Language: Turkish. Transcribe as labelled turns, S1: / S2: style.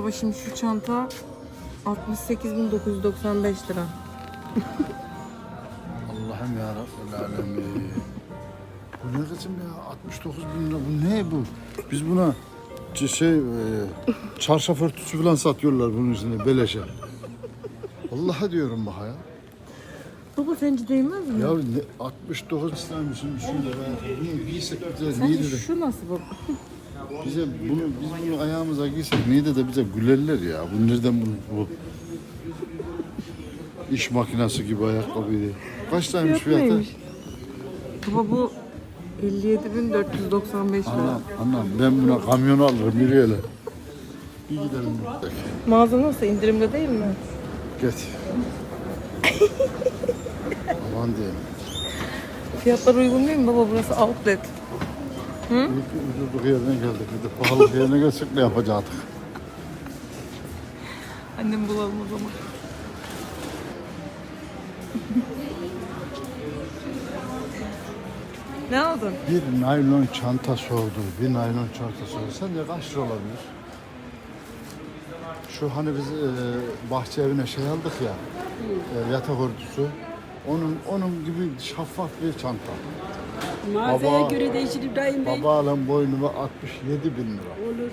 S1: Baba şimdi şu çanta 68.995 lira.
S2: Allah'ım ya Rabbel alemin. Bu ne kızım ya? 69 bin lira. Bu ne bu? Biz buna şey e, çarşaf örtüsü falan satıyorlar bunun üstüne beleşe. Vallahi diyorum bak ya.
S1: Baba sence değmez mi?
S2: Ya ne, 69 istemişim şöyle ben. Bunu giysek bize
S1: Sence
S2: de.
S1: şu nasıl baba?
S2: Bize bunu, biz bunu ayağımıza giysek neydi de bize gülerler ya. Bu nereden bu, bu? İş makinesi gibi ayakkabıydı. Kaç tane
S1: Fiyat
S2: fiyatı?
S1: neymiş? Baba bu 57.495 lira.
S2: Anam, anam ben buna kamyon alırım yürüyelim. Bir gidelim.
S1: Mağaza nasıl? indirimde değil mi?
S2: Git. Aman diyeyim.
S1: Fiyatlar uygun değil mi baba? Burası outlet.
S2: Ki ucuzluk yerine geldik. Bir de pahalılık yerine gelsek ne yapacaktık?
S1: Annem bulalım o zaman. ne aldın?
S2: Bir naylon çanta sordu. Bir naylon çanta sordu. Sen de kaç lira olabilir? Şu hani biz e, bahçe evine şey aldık ya. E, yatak örtüsü. Onun onun gibi şeffaf bir çanta.
S3: Mağazaya
S2: Baba-
S3: göre değişir İbrahim Bey.
S2: Babaalem boynuma 67 bin lira.
S3: Olur.